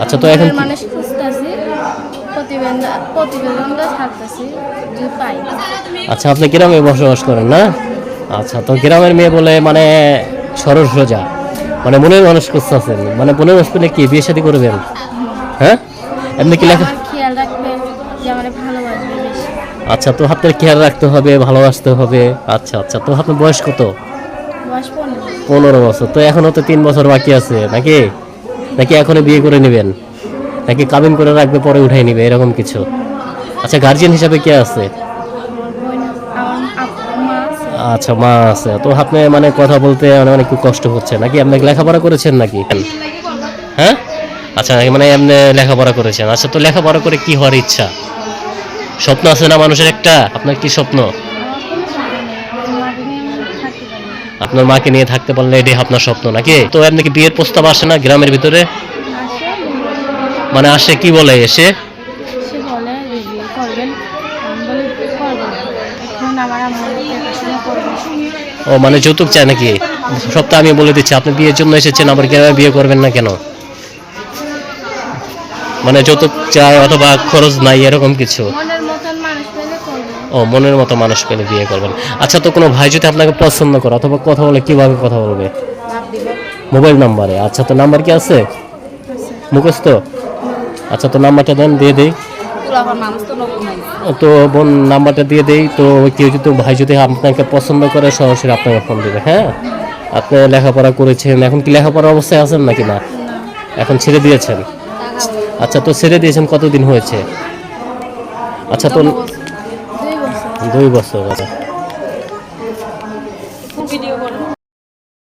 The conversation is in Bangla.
আচ্ছা তো এখন মানুষ খুঁজতেছি প্রতিবেদন প্রতিবেদনটা ছাড়তেছি যে পাই। আচ্ছা আপনি গ্রামে বসবাস করেন না? আচ্ছা তো গ্রামের মেয়ে বলে মানে সরল সোজা। মানে মনের মানুষ খুঁজতেছেন। মানে মনের মানুষ পেলে কি বিয়ে শাদী করবেন? হ্যাঁ? এমনি কি লেখা খেয়াল রাখবে যে আমার ভালোবাসবে আচ্ছা তো আপনার খেয়াল রাখতে হবে ভালোবাসতে হবে। আচ্ছা আচ্ছা তো আপনার বয়স কত? পনেরো। পনেরো বছর তো এখনও তো তিন বছর বাকি আছে নাকি? নাকি এখনও বিয়ে করে নেবেন? নাকি কাবিন করে রাখবে, পরে উঠাই নিবে, এরকম কিছু? আচ্ছা গার্জিয়ান হিসাবে কে আছে? আচ্ছা মা আছে। তো আপনি মানে কথা বলতে মানে অনেক কষ্ট হচ্ছে। নাকি আপনি লেখাপড়া করেছেন নাকি? হ্যাঁ? আচ্ছা মানে আপনি লেখাপড়া করেছেন? আচ্ছা তো লেখাপড়া করে কি হওয়ার ইচ্ছা? স্বপ্ন আছে না মানুষের একটা? আপনার কি স্বপ্ন আমার কোনো স্বপ্ন নেই মাকে নিয়ে আমি থাকতে পারি না। আপনার মাকে নিয়ে থাকতে পারলে এটাই আপনার স্বপ্ন নাকি? তো এমনি কি বিয়ের প্রস্তাব আসে না গ্রামের ভিতরে? মানে আসে কি বলে এসে? ও মানে যৌতুক চায় নাকি? সবটা আমি বলে দিচ্ছি আপনি বিয়ের জন্য এসেছেন আবার গ্রামে বিয়ে করবেন না কেন? মানে যৌতুক চায় অথবা খরচ নাই এরকম কিছু। ও মনের মতো মানুষ পেলে বিয়ে করবেন। আচ্ছা তো কোনো ভাই যদি আপনাকে পছন্দ করে অথবা কথা বলে কীভাবে কথা বলবে? মোবাইল নাম্বারে। আচ্ছা তো নাম্বার কি আছে? মুখস্থ? আচ্ছা তো নাম্বারটা দেন দিয়ে দেই। তো বোন নাম্বারটা দিয়ে দেই। তো কেউ যদি ভাই যদি আপনাকে পছন্দ করে সরাসরি আপনাকে ফোন দেবে হ্যাঁ? আপনি লেখাপড়া করেছেন। এখন কি লেখাপড়ার অবস্থায় আছেন নাকি না? এখন ছেড়ে দিয়েছেন। আচ্ছা তো ছেড়ে দিয়েছেন কতদিন হয়েছে? আচ্ছা তো দুই বছর। আচ্ছা। ভিডিও করো